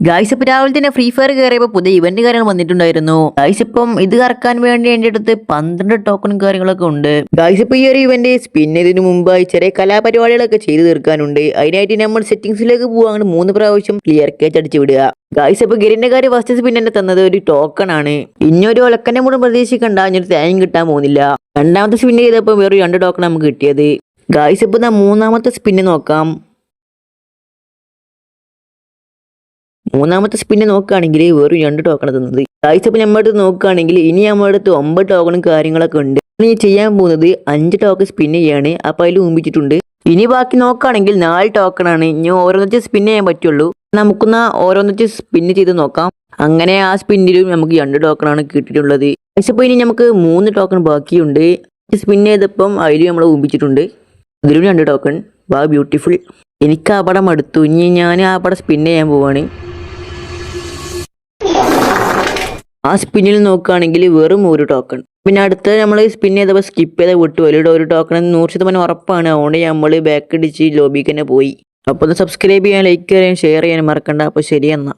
Guys ഇപ്പൊ രാവിലെ തന്നെ ഫ്രീ ഫയർ കയറിയപ്പോൾ പുതിയ ഇവന്റ് കാര്യങ്ങൾ വന്നിട്ടുണ്ടായിരുന്നു. ഗായ്സ് ഇപ്പം ഇത് കറക്കാൻ വേണ്ടി എന്റെ അടുത്ത് പന്ത്രണ്ട് ടോക്കണും കാര്യങ്ങളൊക്കെ ഉണ്ട്. ഗായ്സ് ഇപ്പൊ ഈ ഒരു ഇവന്റ് സ്പിൻ ചെയ്തതിനു മുമ്പായി ചെറിയ കലാപരിപാടികളൊക്കെ ചെയ്തു തീർക്കാനുണ്ട്. അതിനായിട്ട് നമ്മൾ സെറ്റിംഗ്സിലേക്ക് പോവാണ്. മൂന്ന് പ്രാവശ്യം ക്ലിയർ കേച്ച് അടിച്ചു വിടുക. ഗായ്സ് ഇപ്പൊ ഗിരിന്റെ കാര്യം ഫസ്റ്റ് പിന്നെ തന്നത് ഒരു ടോക്കൺ ആണ്. ഇനിയൊരു ഒലക്കനെ മുഴുവൻ പ്രതീക്ഷിക്കണ്ട. ഇനിയൊരു തേങ്ങ കിട്ടാൻ പോകുന്നില്ല. രണ്ടാമത്തെ സ്പിൻ ചെയ്തപ്പോൾ വേറൊരു രണ്ട് ടോക്കൺ നമുക്ക് കിട്ടിയത്. ഗായ്സ് ഇപ്പൊ മൂന്നാമത്തെ സ്പിന്ന് നോക്കാം. മൂന്നാമത്തെ സ്പിന്നെ നോക്കുകയാണെങ്കിൽ വെറും രണ്ട് ടോക്കൺ തന്നത്. ഗായ്സ് അപ്പോൾ നമ്മുടെ അടുത്ത് നോക്കുകയാണെങ്കിൽ ഇനി നമ്മുടെ അടുത്ത് ഒമ്പത് ടോക്കണും കാര്യങ്ങളൊക്കെ ഉണ്ട്. ഇനി ചെയ്യാൻ പോകുന്നത് അഞ്ച് ടോക്കൺ സ്പിൻ ചെയ്യാണ്. അപ്പൊ അതിൽ മുമ്പിച്ചിട്ടുണ്ട് ഇനി ബാക്കി നോക്കുകയാണെങ്കിൽ നാല് ടോക്കൺ ആണ്. ഇനി ഓരോന്നിച്ച് സ്പിൻ ചെയ്യാൻ പറ്റുള്ളൂ. നമുക്കൊന്ന് ഓരോന്നിച്ച് സ്പിൻ ചെയ്ത് നോക്കാം. അങ്ങനെ ആ സ്പിന്നിലും നമുക്ക് രണ്ട് ടോക്കൺ ആണ് കിട്ടിയിട്ടുള്ളത്. ഗായ്സ് ഇനി നമുക്ക് മൂന്ന് ടോക്കൺ ബാക്കിയുണ്ട്. സ്പിൻ ചെയ്തപ്പം അതിലും നമ്മൾ ഊമ്പിച്ചിട്ടുണ്ട് ഇതിലും രണ്ട് ടോക്കൺ വാ ബ്യൂട്ടിഫുൾ എനിക്ക് ആ പടം അടുത്തു. ഇനി ഞാൻ ആ പടം സ്പിൻ ചെയ്യാൻ പോവാണ്. ആ സ്പിന്നിൽ നോക്കുകയാണെങ്കിൽ വെറും ഒരു ടോക്കൺ പിന്നെ അടുത്ത നമ്മൾ സ്പിൻ ചെയ്തപ്പോൾ സ്കിപ്പ് ചെയ്ത വിട്ടു. അതിലൂടെ ഒരു ടോക്കൺ നൂറ് ശതമാനം ഉറപ്പാണ്. അതുകൊണ്ട് നമ്മൾ ബാക്ക് അടിച്ച് ലോബിക്ക് തന്നെ പോയി. അപ്പോൾ ഒന്ന് സബ്സ്ക്രൈബ് ചെയ്യാൻ ലൈക്ക് ചെയ്യാൻ ഷെയർ ചെയ്യാൻ മറക്കണ്ട. അപ്പോൾ ശരി എന്നാൽ